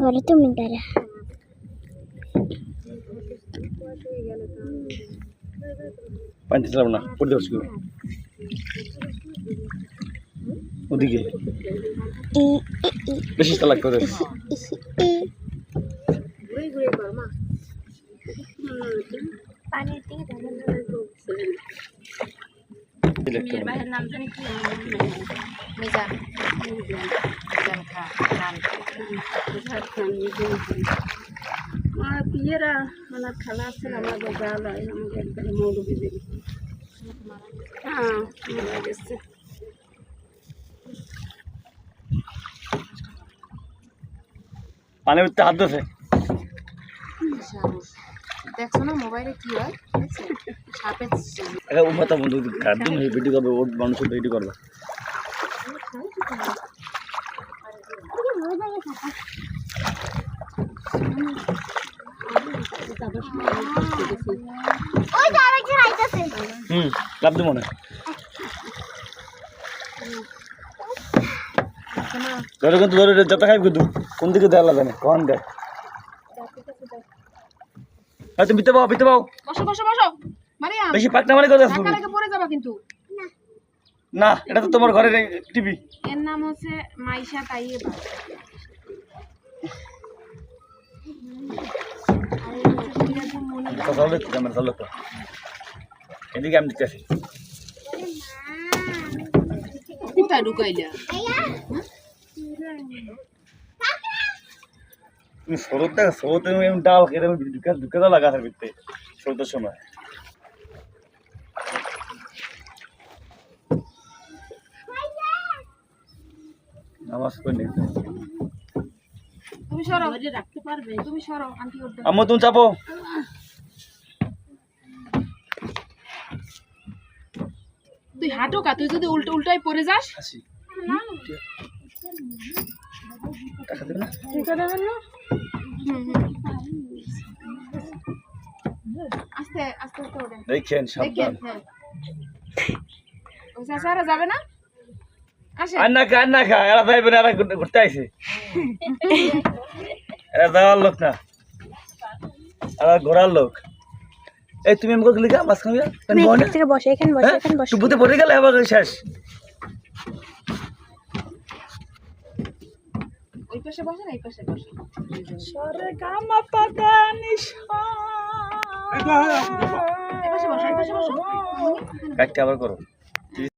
ঘরে তুমি দাঁড়া পানিতে চালাবো না পড়তে পারছি ওদিকে। বেশি চালাক করে। মিজান আমার বিয়েরা আমার খালা আছে জাল হয় আমাদের একবারে মৌলবীদের হ্যাঁ মারা গেছে পানি উঠতে হাত ধরে দেখছ না মোবাইলে কি হয়? সাপের বন্ধু একদম ভিডিও করবে ওর মানুষের ভিডিও করবে ওই তো আরেকজন আইতাছে। হুম লাভ দিব মনে ধরে কিন্তু ধরে যত খাইব কিন্তু কোন দিকে দেওয়া না কখন দেয়? তুমি বিতে পাও বিতে পাও বসো বসো বসো। মারিয়াম বেশি পাকনা মানে কথা ধাক্কা লেগে পড়ে যাবা কিন্তু। না এটা তো তোমার ঘরের টিভি। এর নাম হচ্ছে মাইশা তাইয়েবা। হলে ক্যামেরা চালু তো এদিকে আমি দিতেছি। কোথায় ঢুকাইলা। তুমি সরতে সরতে আমি ডাল খেতে আমি ঢুকে ঢুকে দাও লাগা থাকবে সরতের সময়। নামাজ পড়ে তুমি সরো। রাখতে পারবে তুমি সরো আন্টি উঠবে তুমি চাপো। তুই হাঁটো কা তুই যদি উল্টো উল্টাই পড়ে যাস। দেখেন হ্যাঁ। যাবে না? খা এরা ঘুরতে- ঘুরতে আইছে। এরা যাওয়ার লোক না। এরা ঘোরার লোক। এই তুমি আমাকে লিখা মাঝখানে গিয়া? তুমি থেকে বসে এখানে বসে হ্যাঁ? এখানে বসে। পড়ে গেলে আবার শেষ। ওই পাশে বসেন এই পাশে বসেন সরে গামা পাতা নিশা এই পাশে বসো এই পাশে বসো। কাটতে আবার করো।